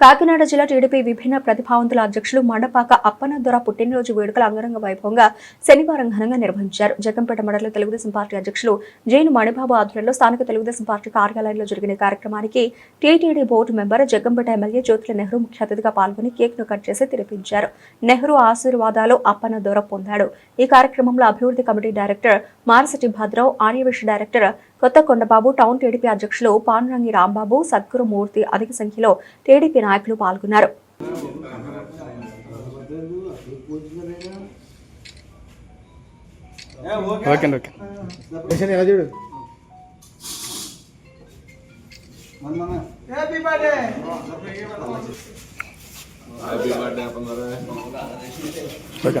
కాకినాడ జిల్లా టీడీపీ విభిన్న ప్రతిభావంతుల అధ్యక్షులు మండపాక అప్పనదొర పుట్టినరోజు వేడుకల అంగరంగ వైభవంగా శనివారం ఘనంగా నిర్వహించారు. జగంపేట మండల తెలుగుదేశం పార్టీ అధ్యక్షులు జైన్ మణిబాబు ఆధ్వర్యంలో స్థానిక తెలుగుదేశం పార్టీ కార్యాలయంలో జరిగిన కార్యక్రమానికి TTD board member Jaggampeta MLA Jyothula Nehru ముఖ్య అతిథిగా పాల్గొని కేక్ను కట్ చేసి తినిపించారు. నెహ్రూ ఆశీర్వాదాలు అప్పనదొర పొందాడు. ఈ కార్యక్రమంలో అభివృద్ధి committee director Marasati Bhadravu Aryavesh director Kotha Kondababu town TDP అధ్యక్షులు పాండురంగి రాంబాబు సద్గురు మూర్తి అధిక సంఖ్యలో టీడీపీ నాయకులు పాల్గొన్నారు. Okay okay. మిషన్ ఎలా చూడు? Happy birthday okay.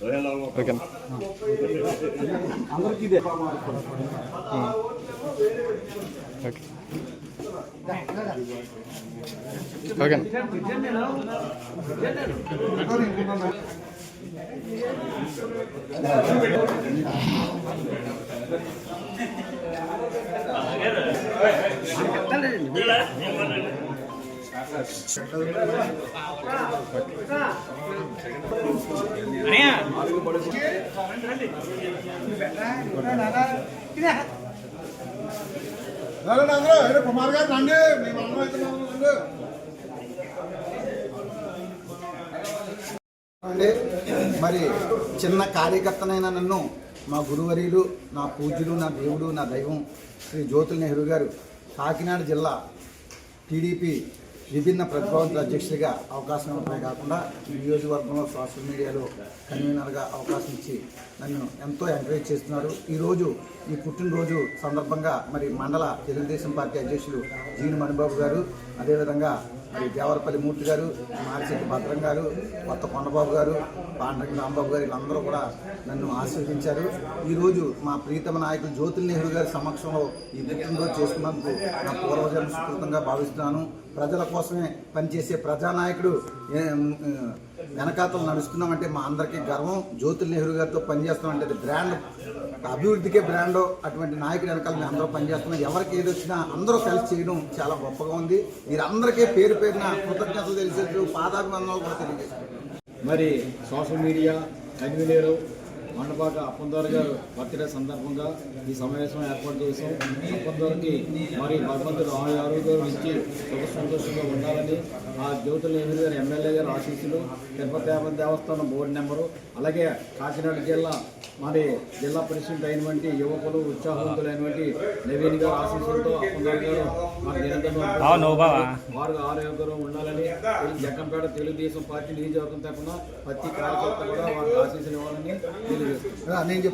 ఓకే. అందరికి ఇదే ఓకే. ఓకే. అందరూ కుమార్ గారు రండి మేము అందరం అవుతున్నాము అండి మరి చిన్న కార్యకర్తనైన నన్ను మా గురువర్యులు నా పూజ్యులు నా దేవుడు నా దైవం శ్రీ జ్యోతుల నెహ్రూ గారు కాకినాడ జిల్లా టీడీపీ విభిన్న ప్రతిభావంతుల అధ్యక్షుడిగా అవకాశం ఇవ్వడమే కాకుండా ఈ నియోజకవర్గంలో సోషల్ మీడియాలో కన్వీనర్గా అవకాశం ఇచ్చి నన్ను ఎంతో ఎంకరేజ్ చేస్తున్నారు. ఈరోజు ఈ పుట్టినరోజు సందర్భంగా మరి మండల తెలుగుదేశం పార్టీ అధ్యక్షులు జీని మణిబాబు గారు అదేవిధంగా మరి దేవరపల్లి మూర్తి గారు మార్చెట్టి భద్రం గారు కొత్త కొండబాబు గారు పాండ్రంగి రాంబాబు గారు వీళ్ళందరూ కూడా నన్ను ఆశీర్వదించారు. ఈరోజు మా ప్రీతమ నాయకులు జ్యోతుల నెహ్రూ గారి సమక్షంలో ఈ పుట్టినరోజు చేసుకున్నందుకు నా పూర్వజన్మ సుకృతంగా భావిస్తున్నాను. ప్రజల కోసమే పనిచేసే ప్రజానాయకుడు వెనకాతలు నడుస్తున్నామంటే మా అందరికీ గర్వం. జ్యోతి నెహ్రూ గారితో పనిచేస్తామంటే అది బ్రాండ్ అభివృద్ధికే బ్రాండ్ అటువంటి నాయకుడు వెనకాల మేము అందరూ పనిచేస్తున్నాం. ఎవరికి ఏది వచ్చినా అందరూ కలిసి చేయడం చాలా గొప్పగా ఉంది. మీరందరికీ పేరు పేరున కృతజ్ఞతలు తెలిసేట్టు పాదాభివందనాలు కూడా తెలియజేస్తున్నాం. మరి social media convener Mandapaka Appandar garu birthday సందర్భంగా ఈ సమావేశం ఏర్పాటు చేశాం. అప్పందర్కి మరి భగవంతుడు ఆరు ఆరోగ్యం ఇచ్చి సుఖ సంతోషంగా ఉండాలని ఆ జ్యోతుల గారు ఎమ్మెల్యే గారు ఆశీస్సులు తిరుపతి దేవ- దేవస్థానం బోర్డు నెంబరు అలాగే కాకినాడ జిల్లా మరి జిల్లా ప్రెసిడెంట్ అయినటువంటి యువకులు ఉత్సాహవంతులైనటువంటి నవీన్ గారు ఆశీస్సులతో అప్పందర్ గారు మరి దినదిన వారు ఆరోగ్యంగా ఉండాలని జగ్గంపేట తెలుగుదేశం పార్టీ నియోజకవర్గం తరఫున ప్రతి కార్యకర్త కూడా వారికి ఆశీస్సులు ఇవ్వాలని నేను చెప్తాను